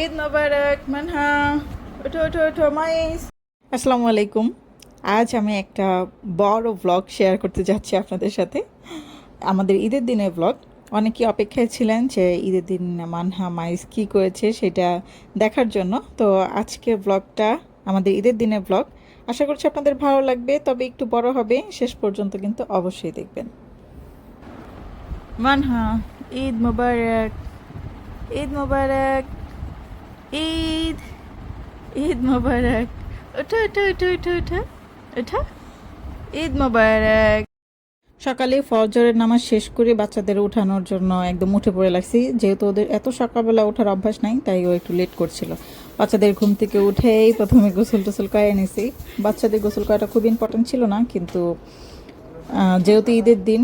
ঈদ মোবারক, মানহা। ওঠো ওঠো ওঠো, মাইস। আসসালামু আলাইকুম। আজ আমি একটা বড় ব্লগ শেয়ার করতে যাচ্ছি আপনাদের সাথে। আমাদের ঈদের দিনের ব্লগ অনেকেই অপেক্ষায় ছিলেন যে ঈদের দিন মানহা, মাইস কী করেছে সেটা দেখার জন্য। তো আজকের ব্লগটা আমাদের ঈদের দিনের ব্লগ আশা করছি আপনাদের ভালো লাগবে। তবে একটু বড় হবে। শেষ পর্যন্ত কিন্তু অবশ্যই দেখবেন। মানহা, ঈদ মোবারক। ঈদ মোবারক। ঈদ ঈদ মোবারক। ওঠো ওঠো ওঠো ওঠো ওঠো ওঠো। ঈদ মোবারক। সকালে ফজরের নামাজ শেষ করে বাচ্চাদের উঠানোর জন্য একদম উঠে পড়ে লাগছি। যেহেতু ওদের এত সকালবেলা ওঠার অভ্যাস নাই, তাই ও একটু লেট করছিল। বাচ্চাদের ঘুম থেকে উঠেই প্রথমে গোসল টোসল করে নিছি বাচ্চাদের গোসল করাটা খুব ইম্পর্টেন্ট ছিল না, কিন্তু যেহেতু ঈদের দিন,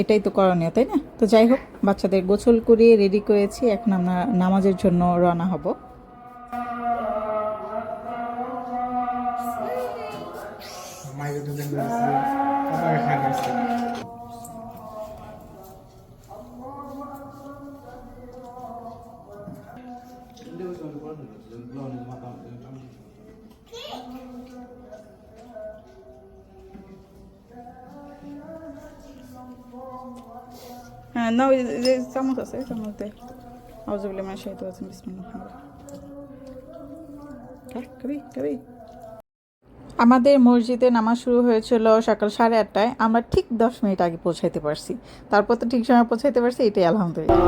এটাই তো করণীয়, তাই না? তো যাই হোক, বাচ্চাদের গোসল করিয়ে রেডি করেছি। এখন আমরা নামাজের জন্য রওনা হব। খাই দিয়েছে হ্যাঁ না ওই যে চামচ আছে চামচ দে আউজুবিল্লাহ আছেন বিসমিল্লাহ। কবি কবি আমাদের মসজিদে নামাজ শুরু হয়েছিল সকাল সাড়ে আটটায় আমরা ঠিক দশ মিনিট আগে পৌঁছাইতে পারছি তারপর তো ঠিক সময় পৌঁছাইতে পারছি এটাই আলহামদুলিল্লাহ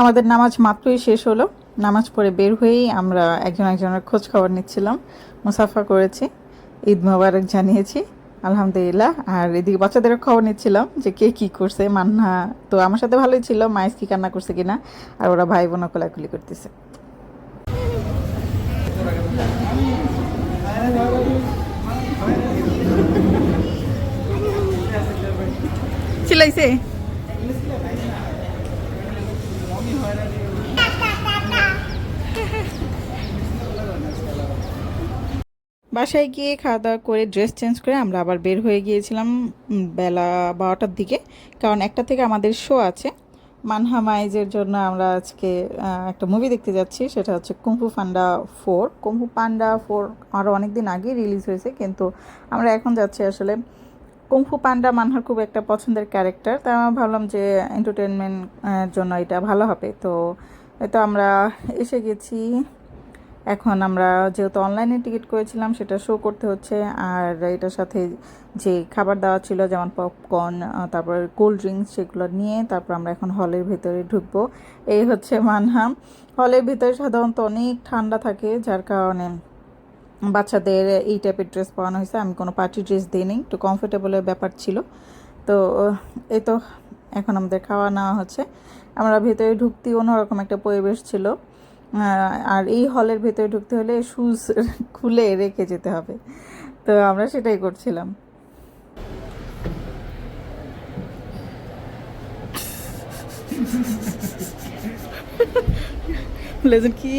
আমাদের নামাজ মাত্রই শেষ হলো। নামাজ পড়ে বের হয়েই আমরা একজন একজনের খোঁজ খবর নিচ্ছিলাম, মুসাফা করেছি, ঈদ মোবারক জানিয়েছি, আলহামদুলিল্লাহ। আর এদিকে বাচ্চাদেরও খবর নিচ্ছিলাম যে কে কি করছে, মান্না তো আমার সাথে ভালোই ছিল মাইস কি কান্না করছে কিনা, আর ওরা ভাই বোনও কোলাকুলি করতেছে। চিলাইছে বাসায় গিয়ে খাওয়া দাওয়া করে ড্রেস চেঞ্জ করে আমরা আবার বের হয়ে গিয়েছিলাম বেলা বারোটার দিকে। কারণ একটা থেকে আমাদের শো আছে। মানহা মাইজের জন্য আমরা আজকে একটা মুভি দেখতে যাচ্ছি, সেটা হচ্ছে Kung Fu Panda four Kung Fu Panda four আরও অনেক দিন আগে রিলিজ হয়েছে, কিন্তু আমরা এখন যাচ্ছি আসলে কুম্ফু পান্ডা মানহার খুব একটা পছন্দের ক্যারেক্টার তাই আমরা ভাবলাম যে এন্টারটেনমেন্ট জন্য এটা ভালো হবে। তো তো আমরা এসে গেছি। এখন আমরা যেহেতু অনলাইনে টিকিট করেছিলাম, সেটা শো করতে হচ্ছে। আর এটার সাথে যে খাবার দেওয়া ছিল, যেমন পপকর্ন তারপর কোল্ড ড্রিঙ্কস সেগুলো নিয়ে তারপর আমরা এখন হলের ভেতরে ঢুকবো। এই হচ্ছে মানহাম। হলের ভিতরে সাধারণত অনেক ঠান্ডা থাকে, যার কারণে বাচ্চাদের এই টাইপের ড্রেস পরানো হয়েছে। আমি কোনো পার্টি ড্রেস দিই দিইনি, একটু কমফোর্টেবলের ব্যাপার ছিল। তো এই তো এখন আমাদের খাওয়া নেওয়া হচ্ছে। আমরা ভেতরে ঢুকতেই অন্যরকম একটা পরিবেশ ছিল। আর এই হলের ভেতরে ঢুকতে হলে শুজ খুলে রেখে যেতে হবে। তো আমরা সেটাই করছিলাম। লেজন কি?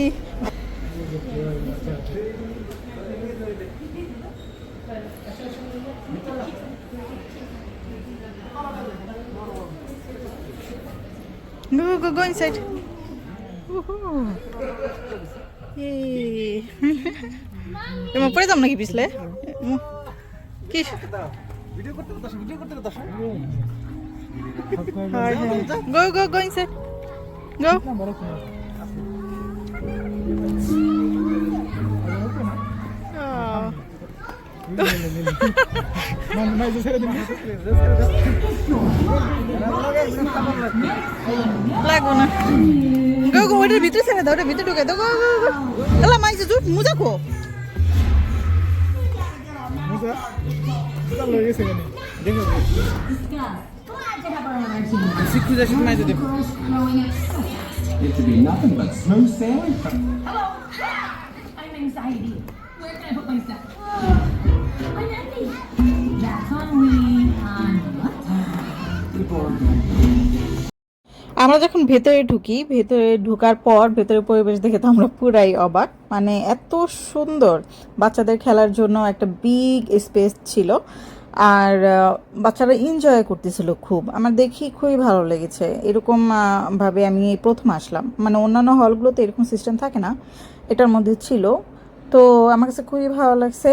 Go, go, inside. এমন পড়ে যাম নাকি পিছলে কি ভিডিও করতে দশ ভিডিও করতে ইনসাইড গো লাগবো না গো গো ওটার ভিতরে ছেড়ে দাও ওটার ভিতরে ঢুকে দাও গো গো গো এলা মাইছে জুট মুজা খো মুজা মুজা লয়ে গেছে এখানে দেখো শিক্ষু যা শিক্ষু মাইতে দেখো It to be nothing but smooth sailing. Hello. I'm anxiety. Where can I put my আমরা যখন ভেতরে ঢুকি, ভেতরে ঢোকার পর ভেতরের পরিবেশ দেখে তো আমরা পুরাই অবাক। মানে এত সুন্দর বাচ্চাদের খেলার জন্য একটা বিগ স্পেস ছিল আর বাচ্চারা এনজয় করতেছিল খুব। আমার দেখি খুবই ভালো লেগেছে। এরকম ভাবে আমি প্রথম আসলাম। মানে অন্যান্য হলগুলোতে এরকম সিস্টেম থাকে না। এটার মধ্যে ছিল। তো আমার কাছে খুবই ভালো লাগছে।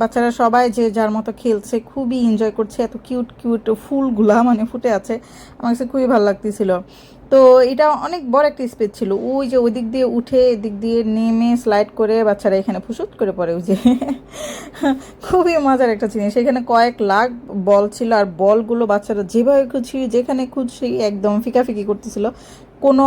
বাচ্চারা সবাই যে যার মতো খেলছে, খুবই এনজয় করছে, এত কিউট কিউট ফুলগুলা মানে ফুটে আছে, আমার কাছে খুবই ভালো লাগতেছিল। তো এটা অনেক বড় একটা স্পেস ছিল, ওই যে ওই দিক দিয়ে উঠে এদিক দিয়ে নেমে স্লাইড করে বাচ্চারা এখানে ফুসুত করে পড়ে, ওই যে। খুবই মজার একটা জিনিস, এখানে কয়েক লাখ বল ছিল, আর বলগুলো বাচ্চারা যেভাবে খুঁজছি, যেখানে খুঁজছি, একদম ফিকাফিকি করতেছিল। কোনো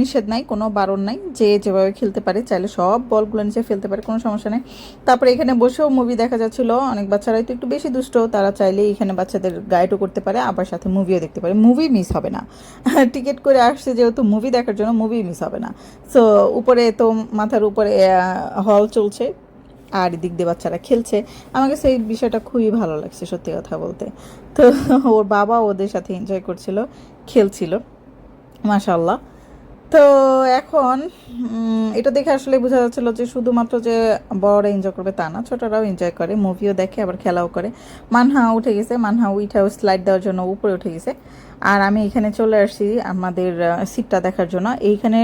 নিষেধ নাই, কোনো বারণ নাই, যে যেভাবে খেলতে পারে চাইলে সব বলগুলো নিচে ফেলতে পারে, কোনো সমস্যা নেই। তারপরে এখানে বসেও মুভি দেখা যাচ্ছিল, অনেক বাচ্চারাই তো একটু বেশি দুষ্ট, তারা চাইলে এখানে বাচ্চাদের গাইডও করতে পারে, আবার সাথে মুভিও দেখতে পারে। মুভি মিস হবে না। টিকিট করে আসছে যেহেতু মুভি দেখার জন্য মুভি মিস হবে না। সো উপরে তো মাথার উপরে হল চলছে, আর এদিক দিয়ে বাচ্চারা খেলছে। আমার কাছে এই বিষয়টা খুবই ভালো লাগছে, সত্যি কথা বলতে। তো, ওর বাবা ওদের সাথে এনজয় করছিল, খেলছিল। মাশাল্লাহ তো এখন এটা দেখে আসলে বোঝা যাচ্ছিল যে শুধুমাত্র যে বড়রা এনজয় করবে তা না, ছোটরাও এনজয় করে মুভিও দেখে, আবার খেলাও করে। মানহা উঠে গেছে মানহা উইঠাও স্লাইড দেওয়ার জন্য উপরে উঠে গেছে। আর আমি এখানে চলে আসছি আমাদের সিটটা দেখার জন্য। এইখানে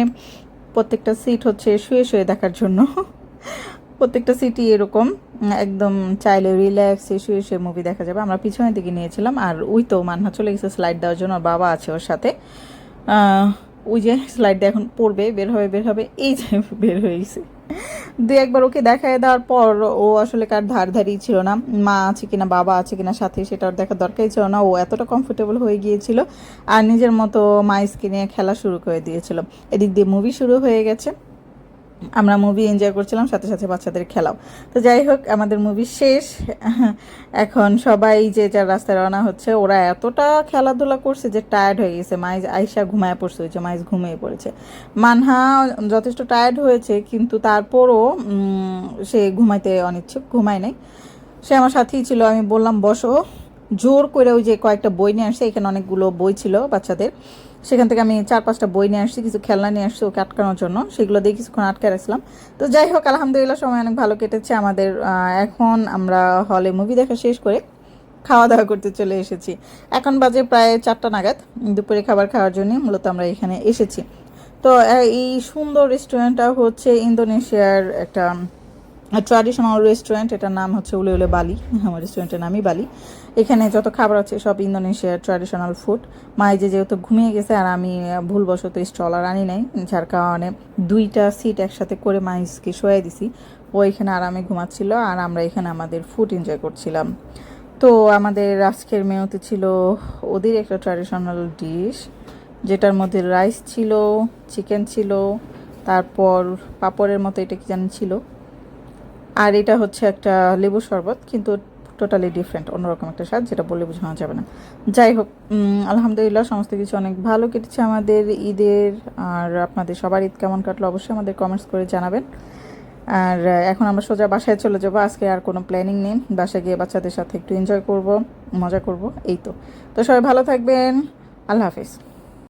প্রত্যেকটা সিট হচ্ছে শুয়ে শুয়ে দেখার জন্য। প্রত্যেকটা সিটি এরকম, একদম চাইলে রিল্যাক্সে শুয়ে শুয়ে মুভি দেখা যাবে। আমরা পিছনের দিকে নিয়েছিলাম, আর ওই তো মান্না চলে গেছে স্লাইড দেওয়ার জন্য বাবা আছে ওর সাথে। ওই যে স্লাইডটা এখন পড়বে, বের হবে বের হবে, এই যে বের হয়ে গেছে। দু একবার ওকে দেখায় দেওয়ার পর ও আসলে কার ধার ধারি ছিল না। মা আছে কিনা, বাবা আছে কিনা, সাথে সেটা ওর দেখার দরকারই ছিল না। ও এতটা কমফোর্টেবল হয়ে গিয়েছিল আর নিজের মতো মা নিয়ে খেলা শুরু করে দিয়েছিল। এদিক দিয়ে মুভি শুরু হয়ে গেছে। আমরা মুভি এনজয় করছিলাম, সাথে সাথে বাচ্চাদের খেলাও। তো যাই হোক, আমাদের মুভি শেষ। এখন সবাই যে যার রাস্তায় রওনা হচ্ছে, ওরা এতটা খেলাধুলা করছে যে টায়ার্ড হয়ে গেছে। মাইজ আয়সা ঘুমায় পড়ছে হয়েছে মাইজ ঘুমিয়ে পড়েছে। মানহা যথেষ্ট টায়ার্ড হয়েছে, কিন্তু তারপরও সে ঘুমাইতে অনিচ্ছুক, ঘুমায় নাই। সে আমার সাথেই ছিল, আমি বললাম, বসো। জোর করে ওই যে কয়েকটা বই নিয়ে আসছে, এখানে অনেকগুলো বই ছিল বাচ্চাদের। সেখান থেকে আমি চার পাঁচটা বই নিয়ে আসছি, কিছু খেলনা নিয়ে আসছি ওকে আটকানোর জন্য। সেগুলো দিয়ে কিছুক্ষণ আটকে রাখছিলাম। তো যাই হোক, আলহামদুলিল্লাহ সময় অনেক ভালো কেটেছে আমাদের এখন আমরা হলে মুভি দেখা শেষ করে খাওয়া দাওয়া করতে চলে এসেছি। এখন বাজে প্রায় চারটা নাগাদ, দুপুরে খাবার খাওয়ার জন্য মূলত আমরা এখানে এসেছি। তো এই সুন্দর রেস্টুরেন্টটা হচ্ছে ইন্দোনেশিয়ার একটা ট্র্যাডিশনাল রেস্টুরেন্ট এটার নাম হচ্ছে উলে উলে বালি। আমার রেস্টুরেন্টের নামই বালি। এখানে যত খাবার আছে, সব ইন্দোনেশিয়ার ট্র্যাডিশনাল ফুড মাই যে যেহেতু ঘুমিয়ে গেছে, আর আমি ভুলবশত স্টলার আনি নাই, যার কারণে দুইটা সিট একসাথে করে মাইসকে শোয়াই দিছি। ও এখানে আরামে ঘুমাচ্ছিল, আর আমরা এখানে আমাদের ফুড এনজয় করছিলাম। তো আমাদের আজকের মেনুতে ছিল ওদের একটা ট্র্যাডিশনাল ডিশ যেটার মধ্যে রাইস ছিল চিকেন ছিল, তারপর পাপড়ের মতো এটা কি জানি ছিল। আর এটা হচ্ছে একটা লেবু শরবত, কিন্তু টোটালি ডিফারেন্ট অন্যরকম একটা স্বাদ, যেটা বলে বোঝানো যাবে না। যাই হোক আলহামদুলিল্লাহ সমস্ত কিছু অনেক ভালো কেটেছে আমাদের ঈদের, আর আপনাদের সবার ঈদ কেমন কাটলো অবশ্যই আমাদের কমেন্টস করে জানাবেন। আর এখন আমরা সোজা বাসায় চলে যাব, আজকে আর কোনো প্ল্যানিং নেই, বাসায় গিয়ে বাচ্চাদের সাথে একটু এনজয় করব, মজা করব, এই তো। তো সবাই ভালো থাকবেন, আল্লাহ হাফিজ।